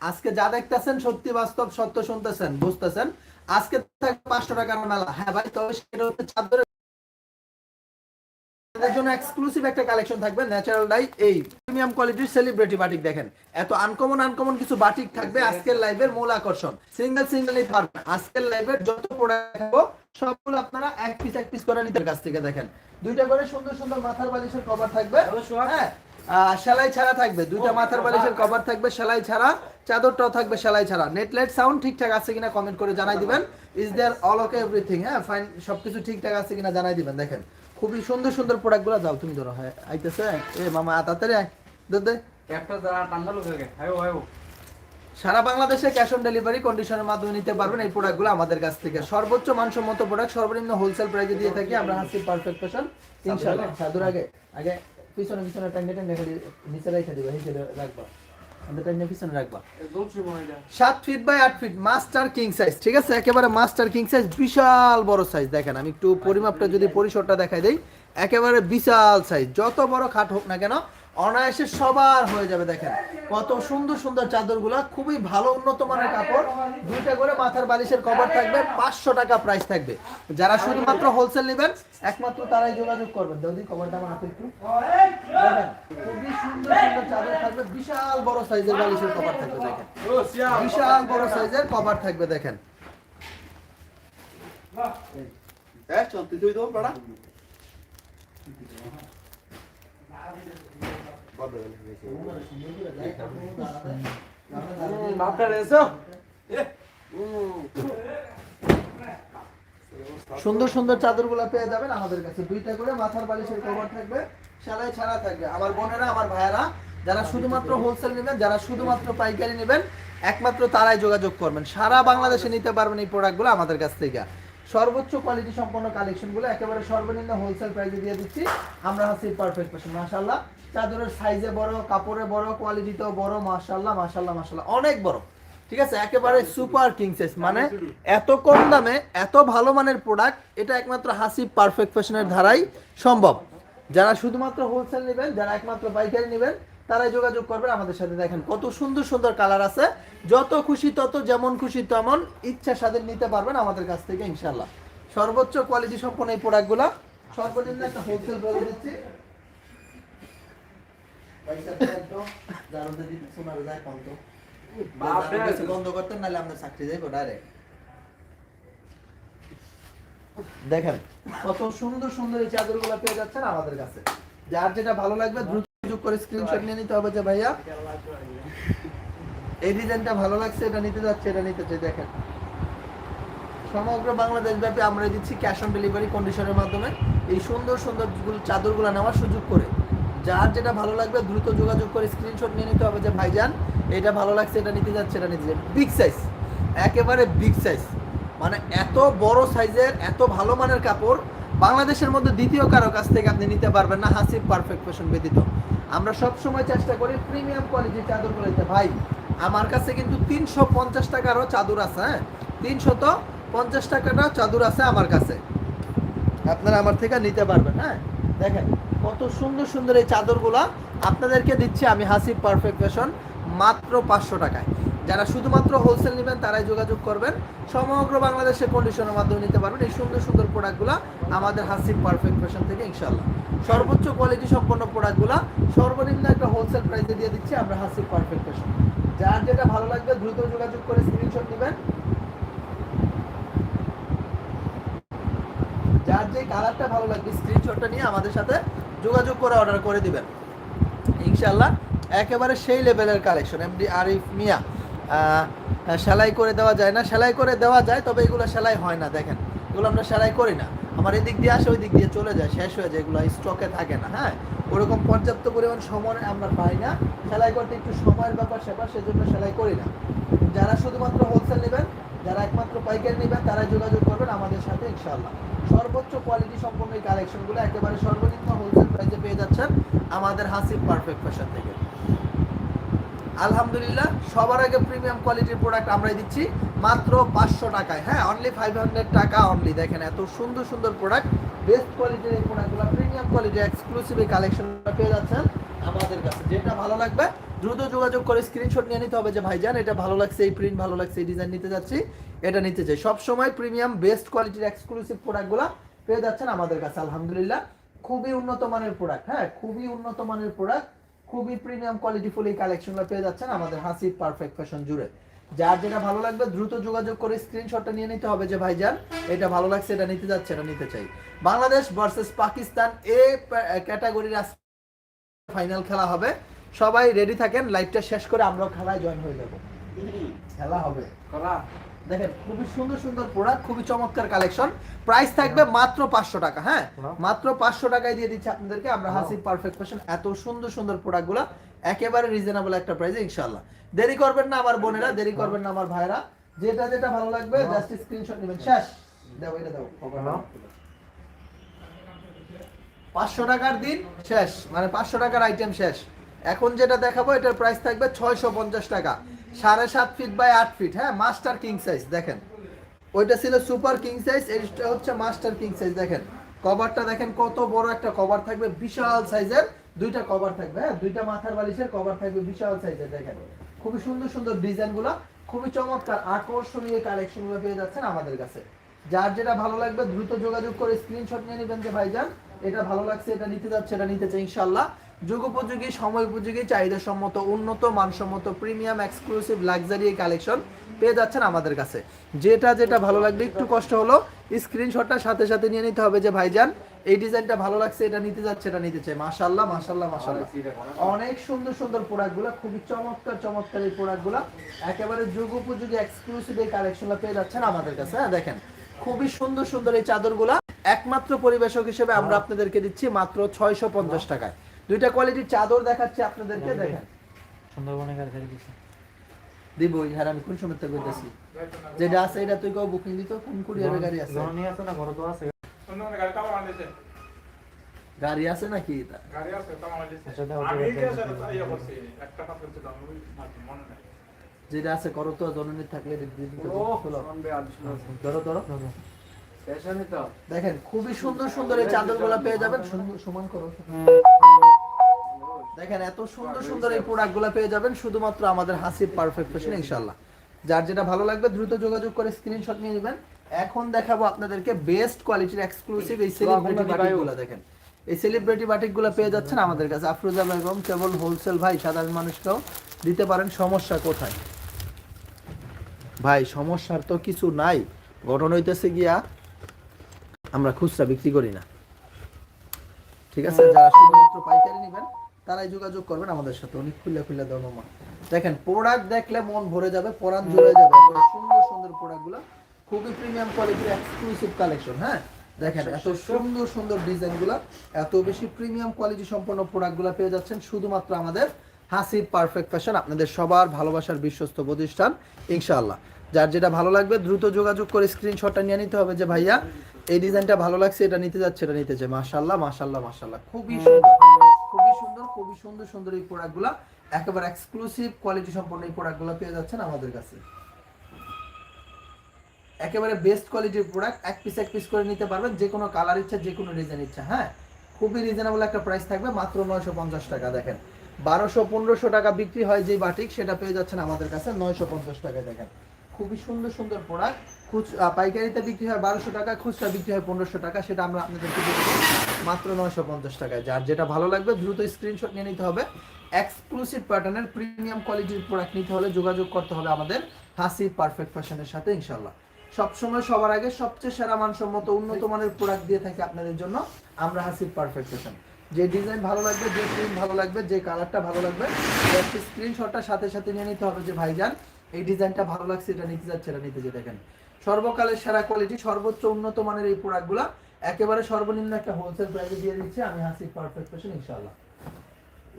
আজকে যা দেখতেছেন সত্যি বাস্তব সত্য শুনতেছেন বুঝতেছেন? আজকে থাকবে পাঁচশো টাকার মেলা। হ্যাঁ ভাই তবে সেটা হচ্ছে চাদরের জন্য এক্সক্লুসিভ একটা কালেকশন থাকবে ন্যাচারাল ডাই এই প্রিমিয়াম কোয়ালিটির সেলিব্রিটি বাটিক দেখেন। এত আনকমন আনকমন কিছু বাটিক থাকবে আজকের লাইভের মূল আকর্ষণ। সিঙ্গেল সিঙ্গেলই পারবেন আজকের লাইভের যত প্রোডাক্ট থাকব সবগুলো আপনারা এক পিস এক পিস করে নিতে কাছ থেকে দেখেন। দুইটা করে সুন্দর সুন্দর মাথার বালিশের কভার থাকবে। হ্যাঁ সেলাই ছাড়া থাকবে। দুইটা মাথার বালিশের কভার থাকবে সেলাই ছাড়া। চাদরটাও থাকবে সেলাই ছাড়া। নেট লাইট সাউন্ড ঠিকঠাক আছে কিনা কমেন্ট করে জানাই দিবেন। Is there all okay everything হ্যাঁ ফাইন সবকিছু ঠিকঠাক আছে কিনা জানাই দিবেন। দেখেন খুবই সুন্দর সুন্দর প্রোডাক্টগুলো যাও তুমি ধরো। হ্যাঁ আইতেছে। এ মামা তাড়াতাড়ি আয়। দে। হয়ে হায়ো হায়ো। সারা বাংলাদেশে ক্যাশ অন ডেলিভারি কন্ডিশনের মাধ্যমে নিতে পারবেন এই প্রোডাক্টগুলো আমাদের কাছ থেকে। সর্বোচ্চ মানসম্মত প্রোডাক্ট সর্বনিম্ন হোলসেল প্রাইসে দিয়ে থাকি আমরা হাসি পারফেক্ট ফ্যাশন ইনশাআল্লাহ সাধুর আগে আগে। পিছনে পিছনে টাইনে টাইনে খালি নিচে রাখা দিবা, নিচে রাখবা। পিছনে রাখবা। সাত ফিট বাই আট ফিট মাস্টার কিং সাইজ ঠিক আছে? একেবারে মাস্টার কিং সাইজ বিশাল বড় সাইজ দেখেন, আমি একটু পরিমাপটা, যদি পরিসরটা দেখাই দেই, একেবারে বিশাল সাইজ যত বড় খাট হোক না কেন অনায়াসে সবার হয়ে যাবে, দেখেন। কত সুন্দর সুন্দর চাদরগুলা, খুবই ভালো উন্নত মানের কাপড়। দুইটা করে মাথার বালিশের কভার থাকবে, পাঁচশো টাকা প্রাইস থাকবে। যারা শুধুমাত্র হোলসেল নেবেন, একমাত্র তারাই যোগাযোগ করবেন। যদি কভারটা আমার হাতে একটু। খুবই সুন্দর সুন্দর চাদর থাকবে, বিশাল বড় সাইজের বালিশের কভার থাকবে, দেখেন। বিশাল বড় সাইজের কভার থাকবে, দেখেন। চলতে সুন্দর সুন্দর চাদরগুলো পেয়ে যাবেন আমাদের কাছে। দুইটা করে মাথার বালিশের কভার থাকবে, সেলাই ছাড়া থাকবে। আমার বোনেরা, আমার ভাইয়েরা, যারা শুধুমাত্র হোলসেল নেবেন, যারা শুধুমাত্র পাইকারি নেবেন, একমাত্র তারাই যোগাযোগ করবেন। সারা বাংলাদেশে নিতে পারবেন এই প্রোডাক্টগুলো আমাদের কাছ থেকে। সর্বোচ্চ কোয়ালিটি সম্পন্ন কালেকশনগুলো একেবারে সর্বনিম্ন হোলসেল প্রাইসে দিয়ে দিচ্ছি। আমরা হচ্ছি পারফেক্ট পাশে মাশাল্লাহ চাদরের সাইজে বড় কাপড়ে বড় কোয়ালিটিতেও বড় মাশাল্লাহ মাশাল্লাহ মাশাল্লাহ অনেক বড়। ঠিক আছে? একেবারে সুপার কিং সাইজ মানে এত কম দামে এত ভালো মানের প্রোডাক্ট এটা একমাত্র হাসি পারফেক্ট ফ্যাশনের ধারাই সম্ভব। যারা শুধুমাত্র হোলসেল নেবেন যারা একমাত্র পাইকারি নেবেন তারাই যোগাযোগ করবেন আমাদের সাথে। দেখেন কত সুন্দর সুন্দর কালার আছে। যত খুশি তত যেমন খুশি তেমন ইচ্ছা স্বাধীন নিতে পারবেন আমাদের কাছ থেকে ইনশাল্লাহ সর্বোচ্চ কোয়ালিটি সম্পন্ন এই প্রোডাক্টগুলো সর্বনিম্ন একটা হোলসেল বলে দিচ্ছি। পয়সাটা একদম যার মধ্যে দিতে শোনার যায় কম তো। বন্ধ করতেন নাহলে আমরা চাকরি যাইবো ডাইরেক্ট দেখেন কত সুন্দর সুন্দর এই চাদরগুলো পেয়ে যাচ্ছেন আমাদের কাছে। যার যেটা ভালো লাগবে দ্রুত যোগ করে স্ক্রিনশট নিয়ে নিতে হবে যে ভাইয়া। এই ডিজাইনটা ভালো লাগছে এটা নিতে যাচ্ছে এটা নিতে চাই দেখেন। সমগ্র বাংলাদেশ ব্যাপী আমরা দিচ্ছি ক্যাশ অন ডেলিভারি কন্ডিশনের মাধ্যমে। এই সুন্দর সুন্দর গুলো- চাদরগুলো নেওয়ার সুযোগ করে। যার যেটা ভালো লাগবে দ্রুত যোগাযোগ করে স্ক্রিনশট নিয়ে নিতে হবে যে ভাইজান, এটা ভালো লাগছে, এটা নিতে যাচ্ছে, এটা নিতে যাচ্ছে। বিগ সাইজ একেবারে বিগ সাইজ মানে এত বড় সাইজের এত ভালো মানের কাপড়, বাংলাদেশের মধ্যে দ্বিতীয় কারও কাছ থেকে আপনি নিতে পারবেন না, হাসিব পারফেক্ট ফ্যাশন ব্যতীত। আমরা সব সময় চেষ্টা করি প্রিমিয়াম কোয়ালিটির চাদরগুলো নিতে। ভাই, আমার কাছে কিন্তু তিনশো পঞ্চাশ টাকারও চাদর আছে হ্যাঁ? তিনশত পঞ্চাশ টাকাটা চাদর আছে আমার কাছে। আপনারা আমার থেকে নিতে পারবেন হ্যাঁ? দেখেন কত সুন্দর সুন্দর এই চাদরগুলা আপনাদেরকে দিচ্ছি আমি হাসিব পারফেক্ট ফ্যাশন মাত্র পাঁচশো টাকায়। যারা শুধুমাত্র হোলসেল নেবেন, তারাই যোগাযোগ করবেন। সমগ্র বাংলাদেশে কন্ডিশনের মাধ্যমে নিতে পারবেন এই সুন্দর সুন্দর প্রোডাক্টগুলো আমাদের হাসিব পারফেক্ট ফ্যাশন থেকে ইনশাল্লাহ সর্বোচ্চ কোয়ালিটি সম্পন্ন প্রোডাক্টগুলো সর্বনিম্ন একটা হোলসেল প্রাইসে দিয়ে দিচ্ছি আমরা হাসিব পারফেক্ট ফ্যাশন যার যেটা ভালো লাগবে, দ্রুত যোগাযোগ করে স্ক্রিনশট নেবেন। যার যে কালারটা ভালো লাগবে স্ক্রিনশটটা নিয়ে আমাদের সাথে যোগাযোগ করে অর্ডার করে দিবেন। ইনশাল্লাহ একেবারে সেই লেভেলের কালেকশন এমডি আরিফ মিয়া সেলাই করে দেওয়া যায় না। সেলাই করে দেওয়া যায়, তবে এগুলো সেলাই হয় না, দেখেন। এগুলো আমরা সেলাই করি না। আমার এদিক দিয়ে আসে ওই দিক দিয়ে চলে যায়, শেষ হয়ে যায়, এগুলো স্টকে থাকে না হ্যাঁ? ওরকম পর্যাপ্ত পরিমাণ সময় আমরা পাই না। সেলাই করতে একটু সময়ের ব্যাপার সেপার সেজন্য সেলাই করি না। যারা শুধুমাত্র হোলসেল নেবেন যারা একমাত্র পাইকারি নেবেন তারা যোগাযোগ করবেন আমাদের সাথে, ইনশাআল্লাহ। সর্বোচ্চ কোয়ালিটি সম্পন্ন এই কালেকশনগুলো একেবারে সর্বনিম্ন হোলসেল প্রাইসে পেয়ে যাচ্ছেন আমাদের হাসিব পারফেক্ট ফ্যাশন থেকে। আলহামদুলিল্লাহ, সবার আগে প্রিমিয়াম কোয়ালিটির প্রোডাক্ট আমরাই দিচ্ছি, মাত্র পাঁচশো টাকায়। হ্যাঁ only five hundred taka only দেখেন এত সুন্দর সুন্দর প্রোডাক্ট বেস্ট কোয়ালিটির এই প্রোডাক্টগুলো প্রিমিয়াম কোয়ালিটি এক্সক্লুসিভ এই কালেকশনটা পেয়ে যাচ্ছেন আমাদের কাছে। যেটা ভালো লাগবে দ্রুত যোগাযোগ করে স্ক্রিনশট নিয়ে নিতে হবে যে, ভাইজান, এটা ভালো লাগছে এই প্রিন্ট ভালো লাগছে এই ডিজাইন নিতে যাচ্ছি, এটা নিতে চাই। সব সময় প্রিমিয়াম বেস্ট কোয়ালিটির এক্সক্লুসিভ প্রোডাক্টগুলো পেয়ে যাচ্ছেন আমাদের কাছে, আলহামদুলিল্লাহ। খুবই উন্নত মানের প্রোডাক্ট হ্যাঁ খুবই উন্নত মানের প্রোডাক্ট খুবই প্রিমিয়াম কোয়ালিটি ফুল এই কালেকশনগুলো পেয়ে যাচ্ছেন আমাদের হাসি পারফেক্ট ফ্যাশন জুড়ে। যার যেটা ভালো লাগবে, দ্রুত যোগাযোগ করে স্ক্রিনশটটা নিয়ে নিতে হবে যে, ভাইজান, এটা ভালো লাগছে, এটা নিতে যাচ্ছে, এটা নিতে চাই। বাংলাদেশ ভার্সেস পাকিস্তান এ ক্যাটাগরির ফাইনাল খেলা হবে। সবাই রেডি থাকেন লাইভটা শেষ করে আমরাও খেলায় জয়েন হয়ে যাব। খেলা হবে। দেখেন খুবই সুন্দর সুন্দর প্রোডাক্ট খুবই চমৎকার কালেকশন প্রাইস থাকবে মাত্র পাঁচশো টাকা হ্যাঁ? মাত্র পাঁচশো টাকায় দিয়ে দিচ্ছি আপনাদেরকে। আমরা হাসি পারফেক্ট ফ্যাশন এত সুন্দর সুন্দর প্রোডাক্টগুলো একেবারে রিজনেবল একটা প্রাইসে ইনশাআল্লাহ। দেরি করবেন না আমার বোনেরা দেরি করবেন না আমার ভাইরা যেটা যেটা ভালো লাগবে জাস্ট স্ক্রিনশট নেবেন। শেষ। দাও এটা দাও পাঁচশো টাকার দিন শেষ মানে পাঁচশো টাকার আইটেম শেষ। এখন যেটা দেখাবো, এটার প্রাইস থাকবে ছয়শো পঞ্চাশ টাকা। সাড়ে সাত ফিট বাই আট ফিট হ্যাঁ মাস্টার কিং সাইজ দেখেন। ওইটা ছিল সুপার কিং সাইজ এটা হচ্ছে মাস্টার কিং সাইজ দেখেন। কভারটা দেখেন, কত বড় একটা কভার থাকবে, বিশাল সাইজের দুইটা কভার থাকবে হ্যাঁ দুইটা মাথার বালিশের কভার থাকবে, বিশাল সাইজের দেখেন। খুবই সুন্দর সুন্দর ডিজাইনগুলা খুবই চমৎকার, আকর্ষণীয় কালেকশনগুলো পেয়ে যাচ্ছেন আমাদের কাছে। যার যেটা ভালো লাগবে, দ্রুত যোগাযোগ করে স্ক্রিনশট নিয়ে নেবেন যে ভাইজান, এটা ভালো লাগছে, এটা নিতে যাচ্ছে, এটা নিতে চাই ইনশাল্লাহ যুগোপযোগী সময় উপযোগী চাহিদা সম্মত উন্নত মানসম্মত প্রিমিয়াম এক্সক্লুসিভ লাক্সারি কালেকশন পেয়ে যাচ্ছেন আমাদের কাছে। যেটা যেটা ভালো লাগবে একটু কষ্ট হলো স্ক্রিনশটটা সাথে সাথে নিয়ে নিতে হবে যে ভাইজান এই ডিজাইনটা ভালো লাগছে এটা নিতে যাচ্ছে এটা নিতে চাই মাশাল্লাহ মাশাল্লাহ মাশাল্লাহ অনেক সুন্দর সুন্দর প্রোডাক্টগুলো খুবই চমৎকার চমৎকার এই প্রোডাক্টগুলো একেবারে যুগ উপযোগী এক্সক্লুসিভ এই কালেকশনগুলো পেয়ে যাচ্ছেন আমাদের কাছে হ্যাঁ দেখেন। খুবই সুন্দর সুন্দর এই চাদরগুলা একমাত্র পরিবেশক হিসেবে আমরা আপনাদেরকে দিচ্ছি মাত্র ছয়শো পঞ্চাশ টাকায়। দুইটা কোয়ালিটির চাদর দেখাচ্ছি আপনাদেরকে দেখেন। সুন্দরবনে গাড়ি গাড়ি দিছে দিব হ্যাঁ আমি কোন সময় থেকে বলতেছি যেটা আছে এটা তুই কেউ বুকিং দিত কোন কুরিয়ারের গাড়ি আছে? জননী আছে না ঘর তো আছে। সুন্দরবনে গাড়ি তাও গাড়ি আছে নাকি এটা? গাড়ি আছে তাও আমার দিছে। আচ্ছা, আমি ইয়ে একটা মনে নাই। যেটা আছে করো তো জননী থাকলে দিদি তো ও খোলো। ধরো ধরো। দেখেন খুবই সুন্দর সুন্দর এই চাদরগুলা পেয়ে যাবেন সমান করো। দেখেন এত সুন্দর সুন্দর এই প্রোডাক্টগুলো পেয়ে যাবেন শুধুমাত্র আমাদের হাসির পারফেক্ট ফ্যাশন ইনশাআল্লাহ। যার যেটা ভালো লাগবে দ্রুত যোগাযোগ করে স্ক্রিনশট নিয়ে নেবেন। এখন দেখাবো আপনাদেরকে বেস্ট কোয়ালিটির এক্সক্লুসিভ এই সেলিব্রিটি বাটিকগুলো দেখেন। এই সেলিব্রিটি বাটিকগুলো পেয়ে যাচ্ছেন আমাদের কাছে। আফরোজা বেগম কেবল হোলসেল ভাই সাধারণ মানুষকেও দিতে পারেন। সমস্যা কোথায়? ভাই সমস্যার তো কিছু নাই। ঘটনা হইতেছে গিয়া আমরা খুচরা বিক্রি করি না। ঠিক আছে? যারা শুধুমাত্র পাইকারি নেবেন তারাই যোগাযোগ করবেন আমাদের সাথে। অনেক খুলে খুলে দাও মামা দেখেন প্রোডাক্ট দেখলে মন ভরে যাবে পরাণ জুড়ে যাবে। সুন্দর সুন্দর প্রোডাক্টগুলো খুবই প্রিমিয়াম কোয়ালিটির এক্সক্লুসিভ কালেকশন হ্যাঁ? দেখেন এত সুন্দর সুন্দর ডিজাইনগুলো এত বেশি প্রিমিয়াম কোয়ালিটি সম্পন্ন প্রোডাক্টগুলো পেয়ে যাচ্ছেন শুধুমাত্র আমাদের হাসিব পারফেক্ট ফ্যাশন আপনাদের সবার ভালোবাসার বিশ্বস্ত প্রতিষ্ঠান ইনশাআল্লাহ। যার যেটা ভালো লাগবে দ্রুত যোগাযোগ করে স্ক্রিনশটটা নিয়ে নিতে হবে যে ভাইয়া এই ডিজাইনটা ভালো লাগছে এটা নিতে যাচ্ছে এটা নিতে চাই মাশাল্লাহ মাশাল্লাহ মাশাল্লাহ খুবই সুন্দর। খুবই সুন্দর খুবই সুন্দর সুন্দর এই প্রোডাক্টগুলো একেবারে এক্সক্লুসিভ কোয়ালিটি সম্পন্ন এই প্রোডাক্টগুলো পেয়ে যাচ্ছেন আমাদের কাছে। একেবারে বেস্ট কোয়ালিটির প্রোডাক্ট এক পিস এক পিস করে নিতে পারবেন, যে কোনো কালার ইচ্ছা, যে কোনো ডিজাইন ইচ্ছা হ্যাঁ? খুবই রিজনেবল একটা প্রাইস থাকবে, মাত্র নয়শো পঞ্চাশ টাকা, দেখেন। বারোশো, পনেরোশো টাকা বিক্রি হয় যে বাটিক সেটা পেয়ে যাচ্ছেন আমাদের কাছে নয়শো পঞ্চাশ টাকায়, দেখেন। খুবই সুন্দর সুন্দর প্রোডাক্ট খুচরা পাইকারিতে বিক্রি হয় বারোশো টাকা, খুচরা বিক্রি হয় পনেরোশো টাকা, সেটা আমরা আপনাদেরকে মাত্র নয়শো পঞ্চাশ টাকায়। যার যেটা ভালো লাগবে, দ্রুত স্ক্রিনশট নিয়ে নিতে হবে। এক্সক্লুসিভ প্যাটার্নের প্রিমিয়াম কোয়ালিটির প্রোডাক্ট নিতে হলে যোগাযোগ করতে হবে আমাদের হাসি পারফেক্ট ফ্যাশনের সাথে ইনশাল্লাহ সবসময় সবার আগে সবচেয়ে সেরা মানসম্মত উন্নত মানের প্রোডাক্ট দিয়ে থাকি আপনাদের জন্য আমরা হাসির পারফেক্ট ফ্যাশন যে ডিজাইন ভালো লাগবে, যে প্রিন্ট ভালো লাগবে, যে কালারটা ভালো লাগবে স্ক্রিনশটটা সাথে সাথে নিয়ে নিতে হবে যে, ভাইজান, এই ডিজাইনটা ভালো লাগছে, এটা নিতে যাচ্ছে, এটা নিতে যে দেখেন, সর্বকালের সেরা কোয়ালিটি সর্বোচ্চ উন্নত মানের এই প্রোডাক্টগুলো একেবারে সর্বনিম্ন একটা হোলসেল প্রাইসে দিয়ে দিচ্ছি, আমি হাসি পারফেক্ট ফ্যাশন ইনশাআল্লাহ।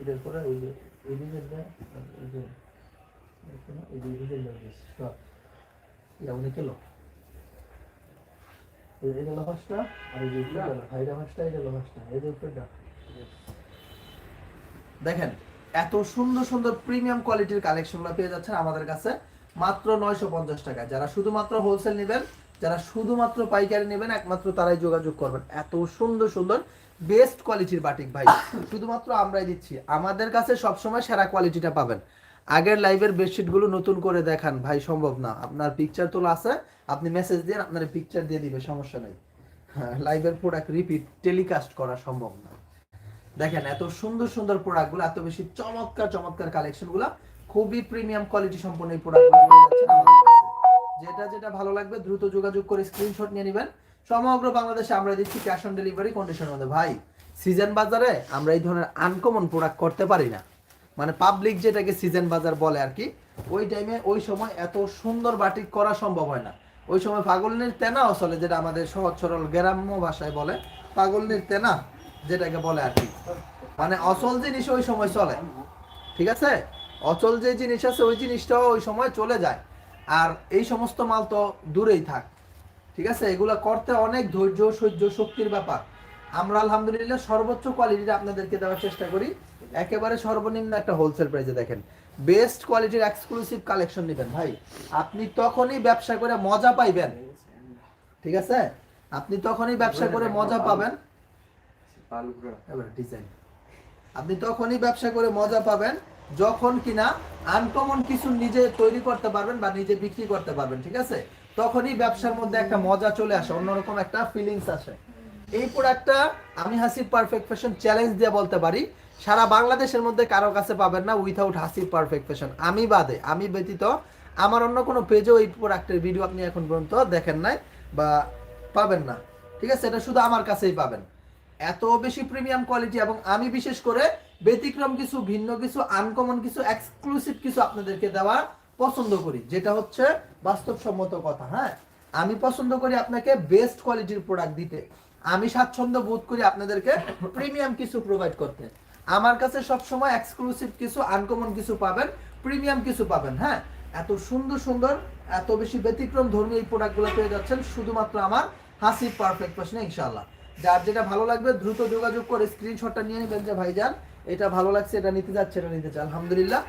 এটার পরে ওই যে এই ডিজাইনটা এই যে দেখেন, এত সুন্দর সুন্দর প্রিমিয়াম কোয়ালিটির কালেকশনগুলো পেয়ে যাচ্ছেন আমাদের কাছে মাত্র নয়শো পঞ্চাশ টাকা যারা শুধুমাত্র হোলসেল নেবেন যারা শুধুমাত্র পাইকারি নেবেন, একমাত্র তারাই যোগাযোগ করবেন। এত সুন্দর সুন্দর বেস্ট কোয়ালিটির বাটিক ভাই। শুধুমাত্র আমরাই দিচ্ছি। আমাদের কাছে সবসময় সেরা কোয়ালিটিটা পাবেন। আগের লাইভের বেডশিটগুলো নতুন করে দেখান। ভাই, সম্ভব না। আপনার পিকচার তোলা আছে, আপনি মেসেজ দিন আপনার পিকচার দিয়ে দিবে, সমস্যা নেই। লাইভের প্রোডাক্ট রিপিট টেলিকাস্ট করা সম্ভব না। দেখেন, এত সুন্দর সুন্দর প্রোডাক্টগুলো এত বেশি চমৎকার চমৎকার কালেকশনগুলো খুবই প্রিমিয়াম কোয়ালিটি সম্পন্ন এই প্রোডাক্টগুলো যেটা যেটা ভালো লাগবে, দ্রুত যোগাযোগ করে স্ক্রিনশট নিয়ে নেবেন। সমগ্র বাংলাদেশে আমরা দিচ্ছি ক্যাশ অন ডেলিভারি কন্ডিশনের মধ্যে। ভাই সিজন বাজারে আমরা এই ধরনের আনকমন প্রোডাক্ট করতে পারি না। মানে পাবলিক যেটাকে সিজন বাজার বলে আর কি, ওই টাইমে ওই সময় এত সুন্দর বাটিক করা সম্ভব হয় না। ওই সময় পাগলনির তেনাও চলে, যেটা আমাদের সহজ সরল গ্রাম্য ভাষায় বলে। পাগলনির তেনা, যেটাকে বলে আর কি। মানে অচল জিনিস ওই সময় চলে। ঠিক আছে? অচল যে জিনিস আছে, ওই জিনিসটাও ওই সময় চলে যায়। আর এই সমস্ত মাল তো দূরেই থাক ঠিক আছে? এগুলা করতে অনেক ধৈর্য সহ্য শক্তির ব্যাপার। আমরা আলহামদুলিল্লাহ সর্বোচ্চ কোয়ালিটির আপনাদেরকে দেওয়ার চেষ্টা করি। একেবারে সর্বনিম্ন একটা হোলসেল প্রাইসে দেখেন। বেস্ট কোয়ালিটির এক্সক্লুসিভ কালেকশন নেবেন ভাই। আপনি তখনই ব্যবসা করে মজা পাইবেন। ঠিক আছে? আপনি তখনই ব্যবসা করে মজা পাবেন। ডিজাইন আপনি তখনই ব্যবসা করে মজা পাবেন। যখন কিনা আনকমন কিছু নিজে তৈরি করতে পারবেন বা নিজে বিক্রি করতে পারবেন, ঠিক আছে? তখনই ব্যবসার মধ্যে একটা মজা চলে আসে, অন্যরকম একটা ফিলিংস আসে। এই প্রোডাক্টটা আমি হাসির পারফেক্ট ফ্যাশন চ্যালেঞ্জ দিয়ে বলতে পারি, সারা বাংলাদেশের মধ্যে কারও কাছে পাবেন না উইথাউট হাসির পারফেক্ট ফ্যাশন আমি বাদে, আমি ব্যতীত আমার অন্য কোনো পেজেও এই প্রোডাক্টের ভিডিও আপনি এখন পর্যন্ত দেখেন নাই বা পাবেন না। ঠিক আছে? এটা শুধু আমার কাছেই পাবেন। এত বেশি প্রিমিয়াম কোয়ালিটি এবং আমি বিশেষ করে ব্যতিক্রম কিছু, ভিন্ন কিছু আনকমন কিছু এক্সক্লুসিভ কিছু আপনাদেরকে দেওয়া পছন্দ করি। যেটা হচ্ছে বাস্তবসম্মত কথা হ্যাঁ? আমি পছন্দ করি আপনাকে বেস্ট কোয়ালিটির প্রোডাক্ট দিতে। আমি স্বাচ্ছন্দ্য বোধ করি আপনাদেরকে প্রিমিয়াম কিছু প্রোভাইড করতে। আমার কাছে সব সময় এক্সক্লুসিভ কিছু আনকমন কিছু পাবেন প্রিমিয়াম কিছু পাবেন হ্যাঁ? এত সুন্দর সুন্দর, এত বেশি ব্যতিক্রম ধর্মী এই প্রোডাক্টগুলো পেয়ে যাচ্ছেন শুধুমাত্র আমার হাসি পারফেক্ট পাশনে ইনশাআল্লাহ। যার যেটা ভালো লাগবে, দ্রুত যোগাযোগ করে স্ক্রিনশটটা নিয়ে নেবেন যে ভাইজান। এটা ভালো লাগছে, এটা নিতে যাচ্ছে, এটা নিতে চাই আলহামদুলিল্লাহ,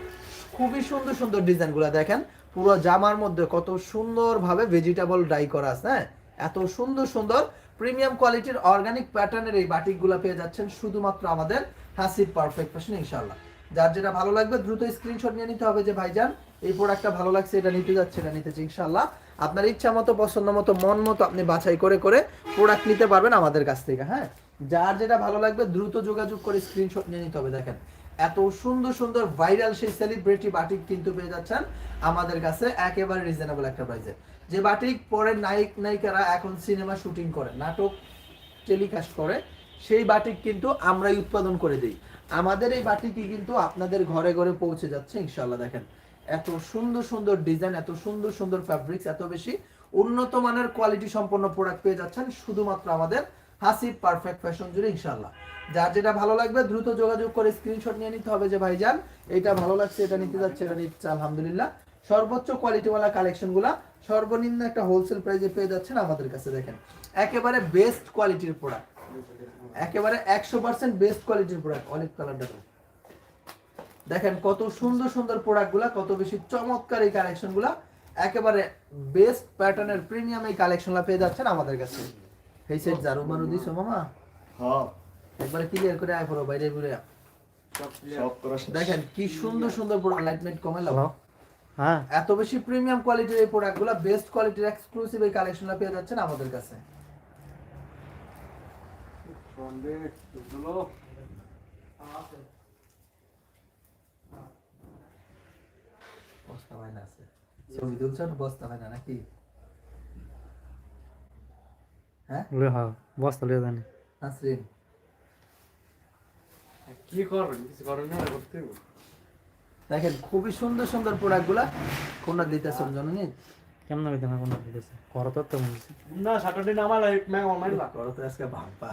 খুবই সুন্দর সুন্দর ডিজাইনগুলো দেখেন। পুরো জামার মধ্যে কত সুন্দরভাবে ভেজিটেবল ডাই করা আছে হ্যাঁ? এত সুন্দর সুন্দর প্রিমিয়াম কোয়ালিটির অর্গানিক প্যাটার্নের এই বাটিকগুলো পেয়ে যাচ্ছেন শুধুমাত্র আমাদের হাসির পারফেক্ট ফ্যাশন ইনশাআল্লাহ। যার যেটা ভালো লাগবে, দ্রুত স্ক্রিনশট নিয়ে নিতে হবে যে, ভাইজান, এই প্রোডাক্টটা ভালো লাগছে, এটা নিতে যাচ্ছে, এটা নিতে চাই, ইনশাআল্লাহ। আপনার ইচ্ছা মতো পছন্দ মতো মন মতো আপনি বাছাই করে করে প্রোডাক্ট নিতে পারবেন আমাদের কাছ থেকে হ্যাঁ? যার যেটা ভালো লাগবে, দ্রুত যোগাযোগ করে স্ক্রিনশট নিয়ে নিতে হবে। দেখেন, এত সুন্দর সুন্দর ভাইরাল সেই সেলিব্রিটি বাটিক কিন্তু পেয়ে যাচ্ছেন আমাদের কাছে একেবারে রিজনেবল একটা প্রাইসে যে বাটিক পরে নায়ক নায়িকারা এখন সিনেমা শুটিং করে, নাটক টেলিকাস্ট করে, সেই বাটিক কিন্তু আমরাই উৎপাদন করে দিই। আমাদের এই বাটিকই কিন্তু আপনাদের ঘরে ঘরে পৌঁছে যাচ্ছে ইনশাল্লাহ দেখেন। এত সুন্দর সুন্দর ডিজাইন এত সুন্দর সুন্দর ফ্যাব্রিক্স এত বেশি উন্নত মানের কোয়ালিটি সম্পন্ন প্রোডাক্ট পেয়ে যাচ্ছেন, শুধুমাত্র আমাদের হাসিব পারফেক্ট ফ্যাশন জুড়ে ইনশাল্লাহ যার যেটা ভালো লাগবে, দ্রুত যোগাযোগ করে স্ক্রিনশট নিয়ে নিতে হবে যে, ভাইজান এটা ভালো লাগছে, এটা নিতে যাচ্ছে, এটা নিচ্ছে আলহামদুলিল্লাহ। সর্বোচ্চ কোয়ালিটিওয়ালা কালেকশনগুলা সর্বনিম্ন একটা হোলসেল প্রাইসে পেয়ে যাচ্ছেন আমাদের কাছে, দেখেন। একেবারে বেস্ট কোয়ালিটির প্রোডাক্ট একেবারে একশো পার্সেন্ট বেস্ট কোয়ালিটির প্রোডাক্ট অলিভ কালারটা দেখেন। কত সুন্দর সুন্দর প্রোডাক্টগুলা কত বেশি চমৎকার এই কালেকশনগুলা একেবারে বেস্ট প্যাটার্নের প্রিমিয়াম এই কালেকশনগুলো পেয়ে যাচ্ছেন আমাদের কাছে। এই সেট জারু মারু দিছো মামা? হ্যাঁ একবারে ক্লিয়ার করে আয় পড়ো বাইরে ঘুরে। দেখেন কি সুন্দর সুন্দর প্রোডাক্ট লাইটমেট কমে লাভ হ্যাঁ। এত বেশি প্রিমিয়াম কোয়ালিটির এই প্রোডাক্টগুলো বেস্ট কোয়ালিটির এক্সক্লুসিভ এই কালেকশনগুলো পেয়ে যাচ্ছেন আমাদের কাছে। বস্তা হয় না আছে। ছবি তুলছেন বস্তা হয় না নাকি? হ্যাঁ? লিয়ে হ্যাঁ বস্তা লিয়ে জানি। নাসরিন কি করবেন? কিছু করেন না করতে দেখেন খুবই সুন্দর সুন্দর প্রোডাক্টগুলা কোনটা দিতেছেন জননী? কেমন হইতে না কোনো দিতেছে করো তো না স্যাটারডে না আমার ম্যাগ অনলাইন লাগ করো তো আজকে ভাম্পা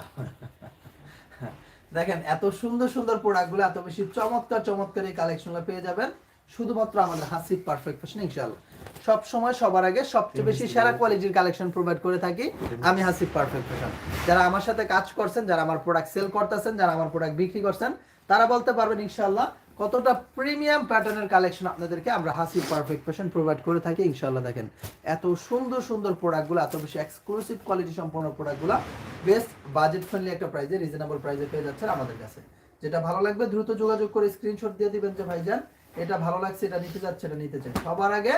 দেখেন এত সুন্দর সুন্দর প্রোডাক্টগুলো এত বেশি চমৎকার চমৎকার এই কালেকশনগুলো পেয়ে যাবেন। শুধুমাত্র আমাদের হাসিব পারফেক্ট ফ্যাশন ইনশাআল্লাহ। সব সময় সবার আগে সবচেয়ে বেশি সেরা কোয়ালিটির কালেকশন প্রোভাইড করে থাকি আমি হাসিব পারফেক্ট ফ্যাশন যারা আমার সাথে কাজ করছেন যারা আমার প্রোডাক্ট সেল করতেছেন যারা আমার প্রোডাক্ট বিক্রি করছেন তারা বলতে পারবেন ইনশাআল্লাহ কতটা প্রিমিয়াম প্যাটার্নের কালেকশন আপনাদেরকে আমরা হাসি পারফেক্ট ফ্যাশন প্রোভাইড করে থাকি ইনশাল্লাহ দেখেন। এত সুন্দর সুন্দর প্রোডাক্টগুলো এত বেশি এক্সক্লুসিভ কোয়ালিটি সম্পন্ন প্রোডাক্টগুলো বেস্ট বাজেট ফ্রেন্ডলি একটা প্রাইসে রিজনেবল প্রাইসে পেয়ে যাচ্ছেন আমাদের কাছে। যেটা ভালো লাগবে দ্রুত যোগাযোগ করে স্ক্রিনশট দিয়ে দিবেন যে ভাইজান। এটা ভালো লাগছে, এটা নিতে যাচ্ছে, এটা নিতে চাই। সবার আগে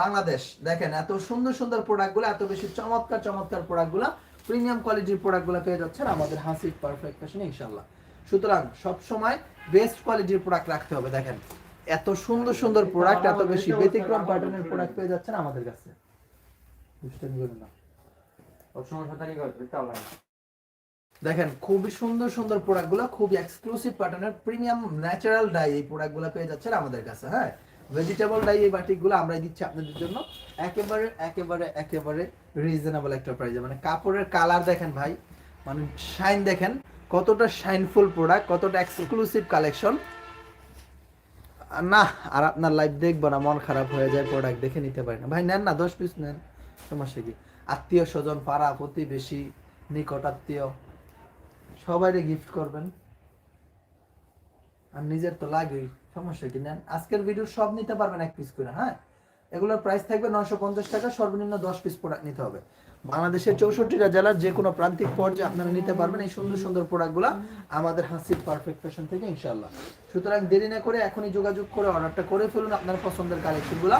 বাংলাদেশ। দেখেন, এত সুন্দর সুন্দর প্রোডাক্টগুলো, এত বেশি চমৎকার চমৎকার প্রোডাক্টগুলো, প্রিমিয়াম কোয়ালিটির প্রোডাক্টগুলো পেয়ে যাচ্ছেন আমাদের হাসি পারফেক্ট ফ্যাশনে ইনশাল্লাহ সুতরাং সব সময় বেস্ট কোয়ালিটির প্রোডাক্ট রাখতে হবে। দেখেন, এত সুন্দর সুন্দর প্রোডাক্ট, এত বেশি ব্যতিক্রম প্যাটার্নের প্রোডাক্ট পেয়ে যাচ্ছেন আমাদের কাছে। না। ওর সমস্যা থাকি করবে তাও লাগে দেখেন, খুবই সুন্দর সুন্দর প্রোডাক্টগুলো খুবই এক্সক্লুসিভ প্যাটার্নের প্রিমিয়াম ন্যাচারাল ডাই এই প্রোডাক্টগুলো পেয়ে যাচ্ছেন আমাদের কাছে হ্যাঁ? ভেজিটেবল ডাই এই বাটিকগুলো আমরাই দিচ্ছি আপনাদের জন্য। একেবারে একেবারে একেবারে রিজনেবল একটা প্রাইসে মানে কাপড়ের কালার দেখেন ভাই মানে শাইন দেখেন, কতটা শাইনফুল প্রোডাক্ট কতটা এক্সক্লুসিভ কালেকশন না, আর আপনার লাইফ দেখব না, মন খারাপ হয়ে যায় প্রোডাক্ট দেখে নিতে পারি না। ভাই, নেন না, দশ পিস নেন, সমস্যা কি? আত্মীয় স্বজন, পাড়া, প্রতিবেশী, নিকট আত্মীয় সবাইরে গিফট করবেন। আর নিজের তো লাগেই, সমস্যা কি? নেন, আজকের ভিডিও সব নিতে পারবেন এক পিস করে হ্যাঁ? এগুলোর প্রাইস থাকবে নশো পঞ্চাশ টাকা, সর্বনিম্ন দশ পিস প্রোডাক্ট নিতে হবে। বাংলাদেশের চৌষট্টিটা জেলার যে কোনো প্রান্তিক পর্যায়ে আপনারা নিতে পারবেন এই সুন্দর সুন্দর প্রোডাক্টগুলো আমাদের হাসির পারফেক্ট ফ্যাশন থেকে ইনশাল্লাহ সুতরাং দেরি না করে এখনই যোগাযোগ করে অর্ডারটা করে ফেলুন আপনার পছন্দের কালেকশনগুলো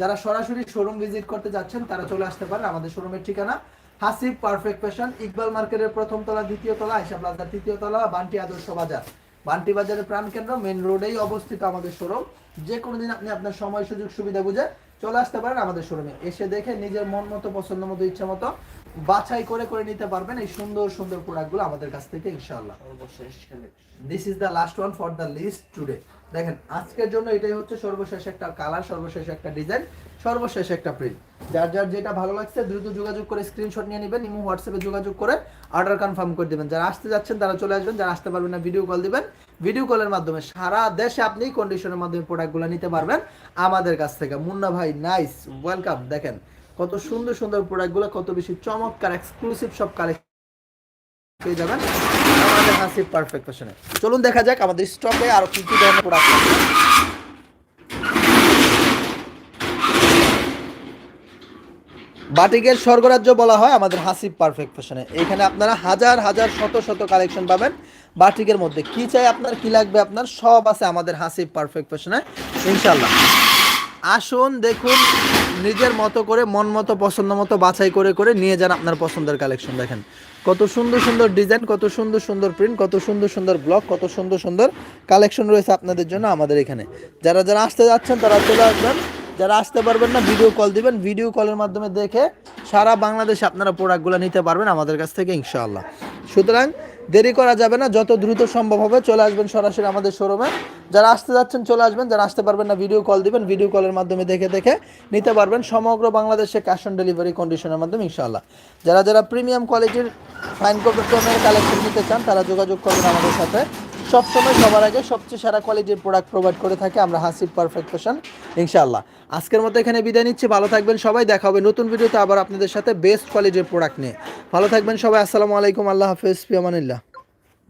যারা সরাসরি শোরুম ভিজিট করতে যাচ্ছেন, তারা চলে আসতে পারেন। আমাদের শোরুমের ঠিকানা হাসিব পারফেক্ট ফ্যাশন ইকবাল মার্কেটের প্রথম তলা দ্বিতীয় তলা আয়সা প্লাজার তৃতীয় তলা বান্টি আদর্শ বাজার। বান্টি বাজারের প্রাণকেন্দ্র মেন রোডেই অবস্থিত আমাদের শোরুম যে কোনো দিন আপনি আপনার সময় সুযোগ সুবিধা বুঝে চলে আসতে পারেন আমাদের শোরুমে এসে দেখে নিজের মন মতো পছন্দ মতো ইচ্ছা মতো বাছাই করে করে নিতে পারবেন এই সুন্দর সুন্দর প্রোডাক্টগুলো আমাদের কাছ থেকে ইনশাআল্লাহ। This is the last one for the list today দেখেন আজকের জন্য এটাই হচ্ছে সর্বশেষ একটা কালার সর্বশেষ একটা ডিজাইন সর্বশেষ একটা প্রিন্ট যার যার যেটা ভালো লাগছে, দ্রুত যোগাযোগ করে স্ক্রিনশট নিয়ে নেবেন, ইমো হোয়াটসঅ্যাপে যোগাযোগ করে অর্ডার কনফার্ম করে দেবেন। যারা আসতে যাচ্ছেন, তারা চলে আসবেন, যারা আসতে পারবেন না ভিডিও কল দিবেন। ভিডিও কলের মাধ্যমে সারা দেশে আপনি কন্ডিশনের মাধ্যমে প্রোডাক্টগুলো নিতে পারবেন। আমাদের কাছ থেকে। মুন্না ভাই নাইস ওয়েলকাম দেখেন, কত সুন্দর সুন্দর প্রোডাক্টগুলো কত বেশি চমৎকার এক্সক্লুসিভ সব কালেকশন পেয়ে যাবেন। আমাদের হাসিব পারফেক্ট ফ্যাশনে চলুন দেখা যাক আমাদের স্টকে আরও কি কি ধরনের প্রোডাক্ট বাটিকের স্বর্গরাজ্য বলা হয় আমাদের হাসিব পারফেক্ট ফ্যাশনে এখানে আপনারা হাজার হাজার, শত শত কালেকশন পাবেন। বাটিকের মধ্যে কি চাই, আপনার কি লাগবে, আপনার সব আছে আমাদের হাসিব পারফেক্ট ফ্যাশনে ইনশাল্লাহ আসুন, দেখুন, নিজের মতো করে, মন মতো, পছন্দ মতো, বাছাই করে করে নিয়ে যান আপনার পছন্দের কালেকশন দেখেন। কত সুন্দর সুন্দর ডিজাইন কত সুন্দর সুন্দর প্রিন্ট কত সুন্দর সুন্দর ব্লক কত সুন্দর সুন্দর কালেকশন রয়েছে আপনাদের জন্য আমাদের এখানে। যারা যারা আসতে যাচ্ছেন, তারা চলে আসবেন। যারা আসতে পারবেন না ভিডিও কল দিবেন। ভিডিও কলের মাধ্যমে দেখে সারা বাংলাদেশে আপনারা প্রোডাক্টগুলো নিতে পারবেন আমাদের কাছ থেকে, ইনশাআল্লাহ। সুতরাং দেরি করা যাবে না, যত দ্রুত সম্ভব হবে, চলে আসবেন সরাসরি আমাদের শোরুমে যারা আসতে যাচ্ছেন, চলে আসবেন। যারা আসতে পারবেন না ভিডিও কল দিবেন ভিডিও কলের মাধ্যমে দেখে দেখে নিতে পারবেন। সমগ্র বাংলাদেশে ক্যাশ অন ডেলিভারি কন্ডিশনের মাধ্যমে, ইনশাআল্লাহ। যারা যারা প্রিমিয়াম কোয়ালিটির ফাইন কপির কালেকশন নিতে চান, তারা যোগাযোগ করবেন আমাদের সাথে। সবসময় সবার আগে সবচেয়ে সেরা কোয়ালিটির প্রোডাক্ট প্রোভাইড করে থাকে আমরা হাসিব পারফেক্ট ফ্যাশন ইনশাআল্লাহ। আজকের মতো এখানে বিদায় নিচ্ছি, ভালো থাকবেন সবাই, দেখা হবে নতুন ভিডিওতে আবার আপনাদের সাথে বেস্ট কোয়ালিটির প্রোডাক্ট নিয়ে। ভালো থাকবেন সবাই, আসসালামু আলাইকুম, আল্লাহ হাফেজ পিয়ামানিল্লাহ